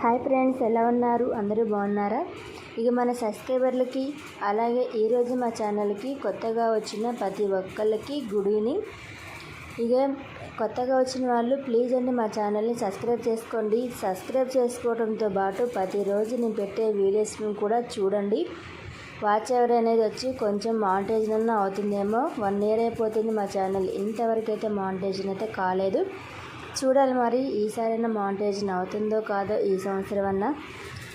Hi friends ఎలా ఉన్నారు? అందరూ బాగున్నారా? ఇక మన సబ్స్క్రైబర్లకి అలాగే ఈరోజు మా ఛానల్కి కొత్తగా వచ్చిన ప్రతి ఒక్కళ్ళకి గుడ్ ఈవినింగ్. ఇక కొత్తగా వచ్చిన వాళ్ళు ప్లీజ్ అండి మా ఛానల్ని సబ్స్క్రైబ్ చేసుకోండి. సబ్స్క్రైబ్ చేసుకోవడంతో పాటు ప్రతిరోజు నేను పెట్టే వీడియోస్ని కూడా చూడండి. వాచ్ అవర్ అనేది వచ్చి కొంచెం మానిటైజన్ అవుతుందేమో. వన్ ఇయర్ అయిపోతుంది మా ఛానల్. ఇంతవరకు అయితే మానిటైజన్ అయితే కాలేదు. చూడాలి మరి ఈసారైనా మానిటైజన్ అవుతుందో కాదో ఈ సంవత్సరం అన్నా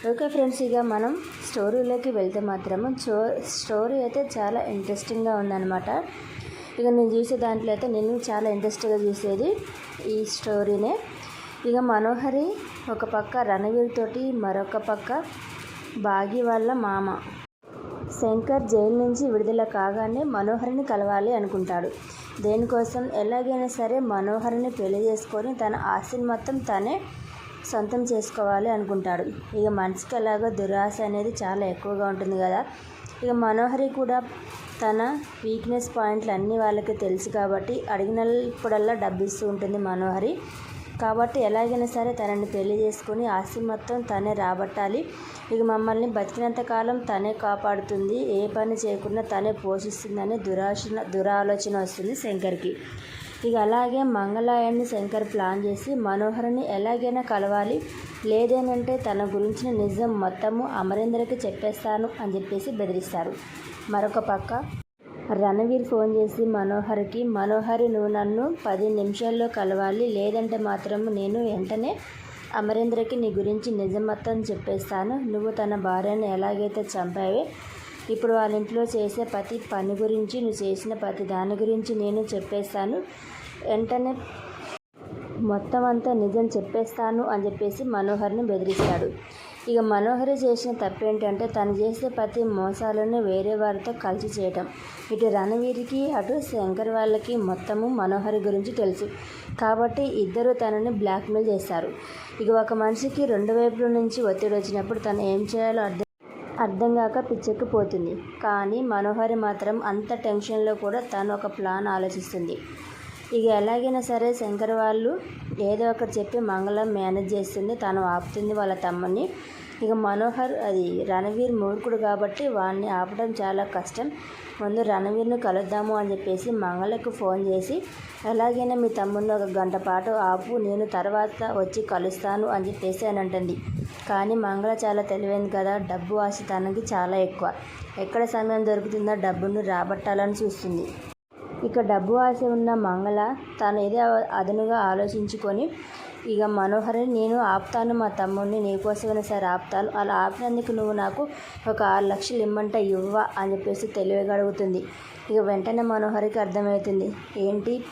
ఓకే ఫ్రెండ్స్ ఇక మనం స్టోరీలోకి వెళ్తే మాత్రము చో స్టోరీ అయితే చాలా ఇంట్రెస్టింగ్గా ఉందన్నమాట. ఇక నేను చూసే దాంట్లో అయితే నేను చాలా ఇంట్రెస్ట్గా చూసేది ఈ స్టోరీనే. ఇక మనోహరి ఒక పక్క రణవీర్ తోటి మరొక పక్క బాగి వాళ్ళ మామ. శంకర్ జైలు నుంచి విడుదల కాగానే మనోహరిని కలవాలి అనుకుంటాడు. దేనికోసం ఎలాగైనా సరే మనోహరిని పెళ్ళి చేసుకొని తన ఆస్తిని మొత్తం తనే సొంతం చేసుకోవాలి అనుకుంటాడు. ఇక మనిషికి ఎలాగో దురాశ అనేది చాలా ఎక్కువగా ఉంటుంది కదా. ఇక మనోహరి కూడా తన వీక్నెస్ పాయింట్లు అన్నీ వాళ్ళకి తెలుసు కాబట్టి అడిగినప్పుడల్లా డబ్బు ఇస్తూ ఉంటుంది మనోహరి. కాబట్టి ఎలాగైనా సరే తనని పెళ్ళి చేసుకుని ఆస్తి మొత్తం తనే రాబట్టాలి. ఇక మమ్మల్ని బతికినంత కాలం తనే కాపాడుతుంది. ఏ పని చేయకుండా తనే పోషిస్తుందని దురాశ దురాలోచన వస్తుంది శంకర్కి. ఇక అలాగే మంగళాయాన్ని శంకర్ ప్లాన్ చేసి మనోహర్ని ఎలాగైనా కలవాలి. లేదేనంటే తన గురించిన నిజం మొత్తము అమరేందర్కి చెప్పేస్తాను అని చెప్పేసి బెదిరిస్తారు. మరొక పక్క రణవీర్ ఫోన్ చేసి మనోహర్కి మనోహరి నువ్వు నన్ను పది నిమిషాల్లో కలవాలి. లేదంటే మాత్రం నేను వెంటనే అమరేంద్రకి నీ గురించి నిజమత్తం చెప్పేస్తాను. నువ్వు తన భార్యను ఎలాగైతే చంపావే ఇప్పుడు వాళ్ళ ఇంట్లో చేసే ప్రతి పని గురించి నువ్వు చేసిన ప్రతి దాని గురించి నేను చెప్పేస్తాను. వెంటనే మొత్తం అంతా నిజం చెప్పేస్తాను అని చెప్పేసి మనోహర్ని బెదిరిస్తాడు. ఇక మనోహరి చేసిన తప్పేంటంటే తను చేసే ప్రతి మోసాలను వేరే వారితో కలిసి చేయటం. ఇటు రణవీరికి అటు శంకర్ వాళ్ళకి మొత్తము మనోహరి గురించి తెలుసు. కాబట్టి ఇద్దరు తనని బ్లాక్మెయిల్ చేస్తారు. ఇక ఒక మనిషికి రెండు వైపుల నుంచి ఒత్తిడి వచ్చినప్పుడు తను ఏం చేయాలో అర్థం అర్థం కాక పిచ్చెక్కిపోతుంది. కానీ మనోహరి మాత్రం అంత టెన్షన్లో కూడా తను ఒక ప్లాన్ ఆలోచిస్తుంది. ఇక ఎలాగైనా సరే శంకర్ వాళ్ళు ఏదో ఒకటి చెప్పి మంగళం మేనేజ్ చేస్తుంది తను ఆపుతుంది వాళ్ళ తమ్ముని ఇక మనోహర్ అది రణవీర్ మూర్ఖుడు కాబట్టి వాడిని ఆపడం చాలా కష్టం. ముందు రణవీర్ని కలుద్దాము అని చెప్పేసి మంగళకు ఫోన్ చేసి ఎలాగైనా మీ తమ్ముడిని ఒక గంట పాటు ఆపు నేను తర్వాత వచ్చి కలుస్తాను అని చెప్పేసి అని అంటుంది. కానీ మంగళ చాలా తెలివైంది కదా డబ్బు ఆశ తనకి చాలా ఎక్కువ. ఎక్కడ సమయం దొరుకుతుందో డబ్బును రాబట్టాలని చూస్తుంది. ఇక డబ్బు ఆశ ఉన్న మంగళ తాను ఏదో అదనుగా ఆలోచించుకొని ఇక మనోహరి నేను ఆపుతాను మా తమ్ముడిని నీకోసమైనా సరే ఆపుతాను. అలా ఆపినందుకు నువ్వు నాకు ఒక ఆరు లక్షలు ఇమ్మంట ఇవ్వ అని చెప్పేసి తెలివిగా అడుగుతుంది. ఇక వెంటనే మనోహరికి అర్థమవుతుంది. ఏంటి?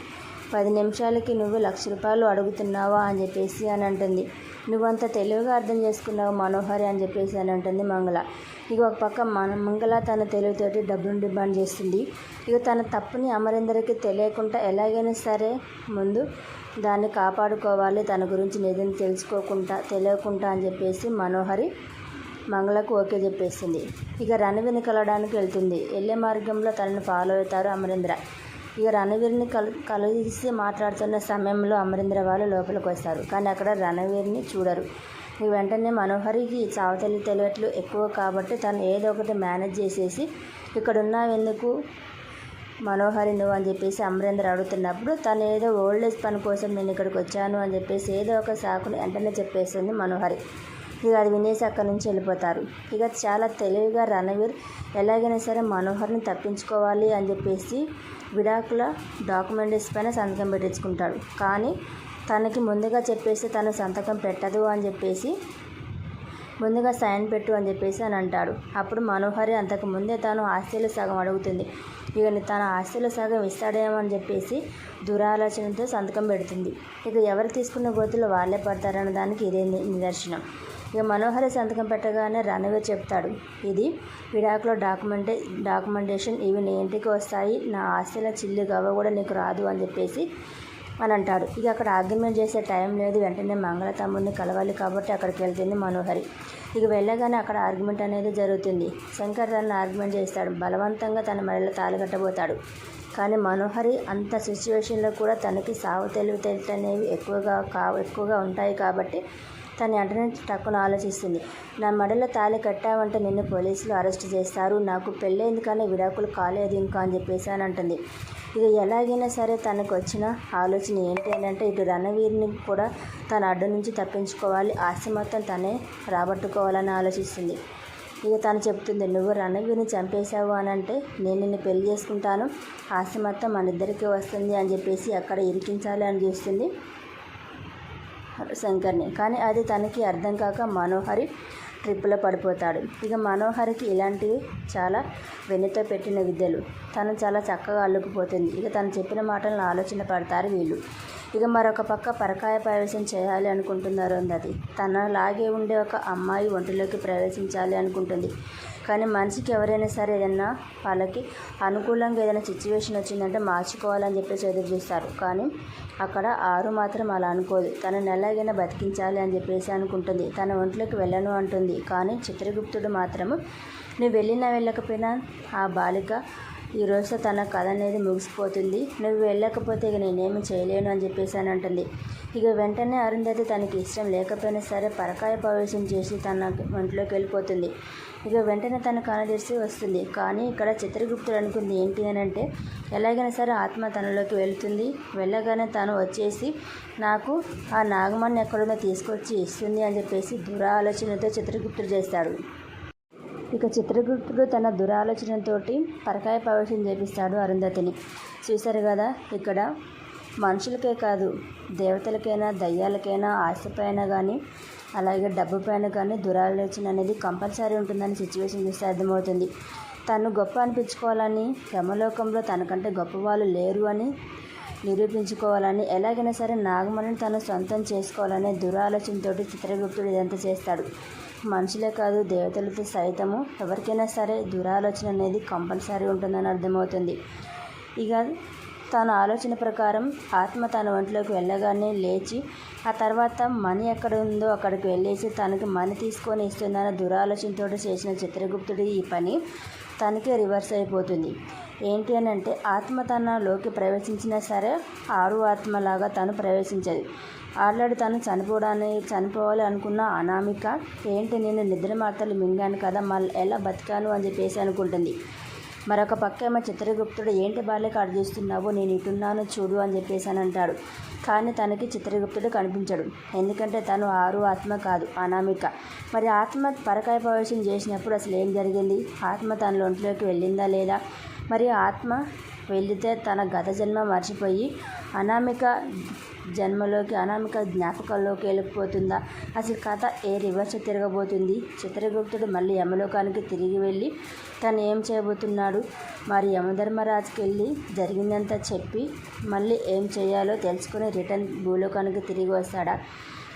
పది నిమిషాలకి నువ్వు లక్ష రూపాయలు అడుగుతున్నావా? అని చెప్పేసి అని అంటుంది. నువ్వంత తెలివిగా అర్థం చేసుకున్నావు మనోహరి అని చెప్పేసి అని అంటుంది మంగళ. ఇక ఒక పక్క మన మంగళ తన తెలివితోటి డబ్బును డిమాండ్ చేస్తుంది. ఇక తన తప్పుని అమరేందరికి తెలియకుండా ఎలాగైనా సరే ముందు దాన్ని కాపాడుకోవాలి తన గురించి నిజం తెలుసుకోకుండా తెలియకుండా అని చెప్పేసి మనోహరి మంగళకు ఓకే చెప్పేసింది ఇక రణవిని కలవడానికి వెళ్తుంది. వెళ్ళే మార్గంలో తనని ఫాలో అవుతారు అమరేంద్ర. ఇక రణవీర్ని కలు కలిసి మాట్లాడుతున్న సమయంలో అమరేంద్ర వాళ్ళు లోపలికి వస్తారు. కానీ అక్కడ రణవీర్ని చూడరు. ఇక వెంటనే మనోహరికి చావతల్లి తెలియట్లు ఎక్కువ కాబట్టి తను ఏదో ఒకటి మేనేజ్ చేసేసి ఇక్కడ ఉన్నావెందుకు మనోహరి నువ్వు? అని చెప్పేసి అమరేంద్ర అడుగుతున్నప్పుడు తను ఏదో ఓల్డ్ ఏజ్ పని కోసం నేను ఇక్కడికి వచ్చాను అని చెప్పేసి ఏదో ఒక సాకుని వెంటనే చెప్పేస్తుంది మనోహరి. ఇక అది వినేసి అక్కడి నుంచి వెళ్ళిపోతారు. ఇక చాలా తెలివిగా రణవీర్ ఎలాగైనా సరే మనోహర్ని తప్పించుకోవాలి అని చెప్పేసి విడాకుల డాక్యుమెంట్స్ పైన సంతకం పెట్టించుకుంటాడు. కానీ తనకి ముందుగా చెప్పేసి తను సంతకం పెట్టదు అని చెప్పేసి ముందుగా సైన్ పెట్టు అని చెప్పేసి అని అంటాడు. అప్పుడు మనోహరి అంతకు ముందే తాను ఆస్తిలో సగం అడుగుతుంది. ఇక తన ఆస్తిలో సగం ఇస్తాడేమో అని చెప్పేసి దురాలోచనతో సంతకం పెడుతుంది. ఇక ఎవరు తీసుకున్న గోతులు వాళ్ళే పడతారన్న దానికి ఇదే నిదర్శనం. ఇక మనోహరి సంతకం పెట్టగానే రణవీర్ చెప్తాడు ఇది విడాకులో డాక్యుమెంటే డాక్యుమెంటేషన్ ఇవి నీ ఇంటికి వస్తాయి నా ఆస్తిలో చిల్లు గవ్వ కూడా నీకు రాదు అని చెప్పేసి అని అంటాడు. ఇక అక్కడ ఆర్గ్యుమెంట్ చేసే టైం లేదు వెంటనే మంగళ తమ్ముడిని కలవాలి కాబట్టి అక్కడికి వెళ్తుంది మనోహరి. ఇక వెళ్ళగానే అక్కడ ఆర్గ్యుమెంట్ అనేది జరుగుతుంది. శంకర్ తనను ఆర్గ్యుమెంట్ చేస్తాడు బలవంతంగా తన మెడలో తాళగట్టబోతాడు కానీ మనోహరి అంత సిచ్యువేషన్లో కూడా తనకి సావు తెలివితేటలు అనేవి ఎక్కువగా కా ఎక్కువగా ఉంటాయి కాబట్టి తన వెంటనే టక్కును ఆలోచిస్తుంది. నా మెడలో తాళి కట్టావంటే నిన్ను పోలీసులు అరెస్ట్ చేస్తారు. నాకు పెళ్ళేందుకనే కానీ విడాకులు కాలేదు ఇంకా అని చెప్పేసి అని అంటుంది. ఇక ఎలాగైనా సరే తనకు వచ్చిన ఆలోచన ఏంటి అని అంటే ఇటు రణవీర్ని కూడా తన అడ్డు నుంచి తప్పించుకోవాలి. ఆస్తి మొత్తం తనే రాబట్టుకోవాలని ఆలోచిస్తుంది. ఇక తను చెప్తుంది నువ్వు రణవీర్ని చంపేశావు అని అంటే నేను నిన్ను పెళ్ళి చేసుకుంటాను. ఆస్తి మొత్తం మన ఇద్దరికి వస్తుంది అని చెప్పేసి అక్కడ ఇరికించాలి అని చూస్తుంది. శంకర్ని. కానీ అది తనకి అర్థం కాక మనోహరి ట్రిప్పులో పడిపోతాడు. ఇక మనోహరికి ఇలాంటివి చాలా వెన్నుతో పెట్టిన విద్యలు. తను చాలా చక్కగా అల్లుకుపోతుంది. ఇక తను చెప్పిన మాటలను ఆలోచన పడతారు వీళ్ళు. ఇక మరొక పక్క పరకాయ ప్రవేశం చేయాలి అనుకుంటున్నారు అన్నది తనలాగే ఉండే ఒక అమ్మాయి ఒంటిలోకి ప్రవేశించాలి అనుకుంటుంది. కానీ మనిషికి ఎవరైనా సరే ఏదైనా వాళ్ళకి అనుకూలంగా ఏదైనా సిచ్యువేషన్ వచ్చిందంటే మార్చుకోవాలని చెప్పేసి ఎదురు చూస్తారు. కానీ అక్కడ ఆరు మాత్రం అలా అనుకోదు. తనని ఎలాగైనా బతికించాలి అని చెప్పేసి అనుకుంటుంది. తన ఒంట్లోకి వెళ్ళను అంటుంది. కానీ చిత్రగుప్తుడు మాత్రము నువ్వు వెళ్ళినా వెళ్ళకపోయినా ఆ బాలిక ఈ రోజుతో తన కథ అనేది ముగిసిపోతుంది. నువ్వు వెళ్ళకపోతే ఇక నేనేమి చేయలేను అని చెప్పేసి అని అంటుంది. ఇక వెంటనే అరుంధతి తనకి ఇష్టం లేకపోయినా సరే పరకాయ ప్రవేశం చేసి తన ఒంట్లోకి వెళ్ళిపోతుంది. ఇక వెంటనే తన కనదీసి వస్తుంది. కానీ ఇక్కడ చిత్రగుప్తుడు అనుకుంది ఏంటి అని అంటే ఎలాగైనా సరే ఆత్మ తనలోకి వెళ్తుంది. వెళ్ళగానే తను వచ్చేసి నాకు ఆ నాగమాన్ని ఎక్కడుందో తీసుకొచ్చి ఇస్తుంది అని చెప్పేసి దురాలోచనతో చిత్రగుప్తుడు చేస్తాడు. ఇక చిత్రగుప్తుడు తన దురాలోచనతోటి పరకాయ ప్రవేశం చేపిస్తాడు అరుంధతిని. చూశారు కదా ఇక్కడ మనుషులకే కాదు దేవతలకైనా దయ్యాలకైనా ఆశపైన కానీ అలాగే డబ్బు పైన కానీ దురాలోచన అనేది కంపల్సరీ ఉంటుందని సిచ్యువేషన్ చూస్తే అర్థమవుతుంది. తను గొప్ప అనిపించుకోవాలని యమలోకంలో తనకంటే గొప్ప వాళ్ళు లేరు అని నిరూపించుకోవాలని ఎలాగైనా సరే నాగమణిని తను సొంతం చేసుకోవాలనే దురాలోచనతోటి చిత్రగుప్తుడు ఇదంతా చేస్తాడు. మనుషులే కాదు దేవతలతో సైతము. ఎవరికైనా సరే దురాలోచన అనేది కంపల్సరీ ఉంటుందని అర్థమవుతుంది. ఇక తన ఆలోచన ప్రకారం ఆత్మ తన ఒంట్లోకి వెళ్ళగానే లేచి ఆ తర్వాత మనీ ఎక్కడ ఉందో అక్కడికి వెళ్ళేసి తనకి మనీ తీసుకొని ఇస్తుందన్న దురాలోచనతో చేసిన చిత్రగుప్తుడి ఈ పని తనకే రివర్స్ అయిపోతుంది. ఏంటి అని అంటే ఆత్మ తనలోకి ప్రవేశించినా సరే ఆరు ఆత్మలాగా తను ప్రవేశించదు. ఆల్రెడీ తను చనిపోవడానికి చనిపోవాలి అనుకున్న అనామిక ఏంటి నేను నిద్ర మాత్రలు మింగాను కదా మళ్ళీ ఎలా బతికాను అని చెప్పేసి అనుకుంటుంది. మరొక పక్క ఏమో చిత్రగుప్తుడు ఏంటి బాల్య కాడు చూస్తున్నావు? నేను ఇటున్నాను చూడు అని చెప్పేసి అని అంటాడు. కానీ తనకి చిత్రగుప్తుడు కనిపించడు. ఎందుకంటే తను ఆరు ఆత్మ కాదు అనామిక. మరి ఆత్మ పరకాయ ప్రవేశం చేసినప్పుడు అసలు ఏం జరిగింది? ఆత్మ తన ఒంట్లోకి వెళ్ళిందా లేదా? మరి ఆత్మ వెళితే తన గత జన్మ మర్చిపోయి అనామిక జన్మలోకి అనామిక జ్ఞాపకాల్లోకి వెళ్ళిపోతుందా? అసలు కథ ఏ రివర్స్ తిరగబోతుంది? చిత్రగుప్తుడు మళ్ళీ యమలోకానికి తిరిగి వెళ్ళి తను ఏం చేయబోతున్నాడు? మరి యమధర్మరాజుకి వెళ్ళి జరిగిందంతా చెప్పి మళ్ళీ ఏం చేయాలో తెలుసుకుని రిటర్న్ భూలోకానికి తిరిగి వస్తాడా?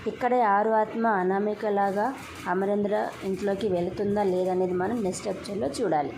ఇక్కడే ఆరు ఆత్మ అనామికలాగా అమరేంద్ర ఇంట్లోకి వెళుతుందా లేదనేది మనం నెక్స్ట్ ఎపిసోడ్లో చూడాలి.